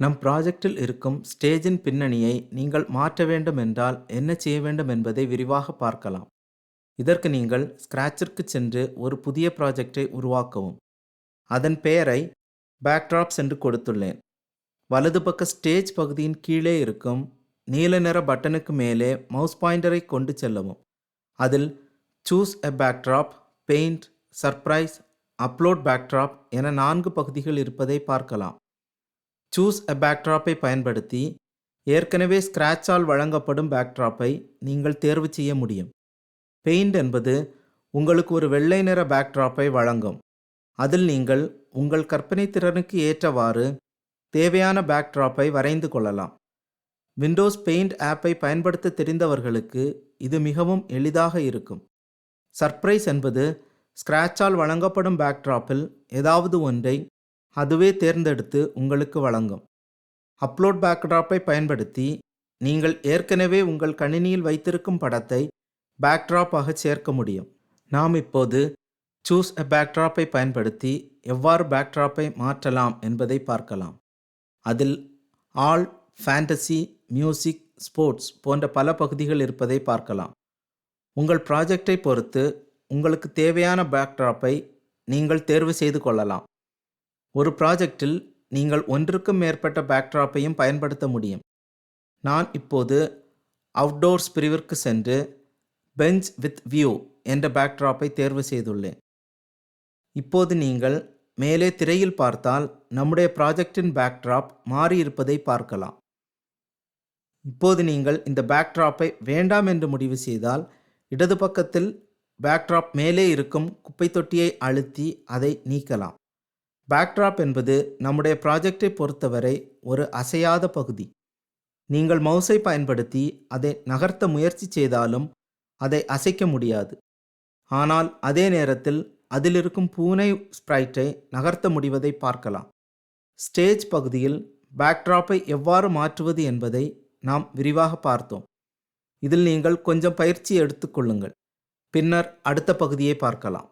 நம் ப்ராஜெக்டில் இருக்கும் ஸ்டேஜின் பின்னணியை நீங்கள் மாற்ற வேண்டும் என்றால் என்ன செய்ய வேண்டும் என்பதை விரிவாக பார்க்கலாம். இதற்கு நீங்கள் ஸ்க்ராட்சிற்கு சென்று ஒரு புதிய ப்ராஜெக்டை உருவாக்கவும். அதன் பெயரை பேக்ட்ராப்ஸ் என்று கொடுத்துள்ளேன். வலது பக்க ஸ்டேஜ் பகுதியின் கீழே இருக்கும் நீல நிற பட்டனுக்கு மேலே மவுஸ் பாயிண்டரை கொண்டு செல்லவும். அதில் choose a backdrop paint surprise upload backdrop என நான்கு பகுதிகள் இருப்பதை பார்க்கலாம். சூஸ் எ பேக்ட்ராப்பை பயன்படுத்தி ஏற்கனவே ஸ்க்ராட்சால் வழங்கப்படும் பேக்ட்ராப்பை நீங்கள் தேர்வு செய்ய முடியும். பெயிண்ட் என்பது உங்களுக்கு ஒரு வெள்ளை நிற பேக்ட்ராப்பை வழங்கும். அதில் நீங்கள் உங்கள் கற்பனை திறனுக்கு ஏற்றவாறு தேவையான பேக்ட்ராப்பை வரைந்து கொள்ளலாம். விண்டோஸ் பெயிண்ட் ஆப்பை பயன்படுத்த தெரிந்தவர்களுக்கு இது மிகவும் எளிதாக இருக்கும். சர்ப்ரைஸ் என்பது ஸ்க்ராட்சால் வழங்கப்படும் பேக்ட்ராப்பில் ஏதாவது ஒன்றை அதுவே தேர்ந்தெடுத்து உங்களுக்கு வழங்கும். அப்லோட் பேக்ட்ராப்பை பயன்படுத்தி நீங்கள் ஏற்கனவே உங்கள் கணினியில் வைத்திருக்கும் படத்தை பேக்ட்ராப்பாக சேர்க்க முடியும். நாம் இப்போது சூஸ் எ பேக்ட்ராப்பை பயன்படுத்தி எவ்வாறு பேக்ட்ராப்பை மாற்றலாம் என்பதை பார்க்கலாம். அதில் ஆல் ஃபேண்டசி மியூசிக் ஸ்போர்ட்ஸ் போன்ற பல பகுதிகள் இருப்பதை பார்க்கலாம். உங்கள் ப்ராஜெக்டை பொறுத்து உங்களுக்கு தேவையான பேக்ட்ராப்பை நீங்கள் தேர்வு செய்து கொள்ளலாம். ஒரு ப்ராஜெக்டில் நீங்கள் ஒன்றுக்கும் மேற்பட்ட பேக்ட்ராப்பையும் பயன்படுத்த முடியும். நான் இப்போது அவுட்டோர்ஸ் பிரிவிற்கு சென்று பெஞ்ச் வித் வியூ என்ற பேக்ட்ராப்பை தேர்வு செய்துள்ளேன். இப்போது நீங்கள் மேலே திரையில் பார்த்தால் நம்முடைய ப்ராஜெக்டின் பேக்ட்ராப் மாறியிருப்பதை பார்க்கலாம். இப்போது நீங்கள் இந்த பேக்ட்ராப்பை வேண்டாம் என்று முடிவு செய்தால் இடது பக்கத்தில் பேக்ட்ராப் மேலே இருக்கும் குப்பை தொட்டியை அழுத்தி அதை நீக்கலாம். பேக்ட்ராப் என்பது நம்முடைய ப்ராஜெக்டை பொறுத்தவரை ஒரு அசையாத பகுதி. நீங்கள் மவுஸை பயன்படுத்தி அதை நகர்த்த முயற்சி செய்தாலும் அதை அசைக்க முடியாது. ஆனால் அதே நேரத்தில் அதிலிருக்கும் பூனை ஸ்ப்ரைட்டை நகர்த்த முடிவதை பார்க்கலாம். ஸ்டேஜ் பகுதியில் பேக்ட்ராப்பை எவ்வாறு மாற்றுவது என்பதை நாம் விரிவாக பார்த்தோம். இதில் நீங்கள் கொஞ்சம் பயிற்சி எடுத்துக்கொள்ளுங்கள் பின்னர் அடுத்த பகுதியை பார்க்கலாம்.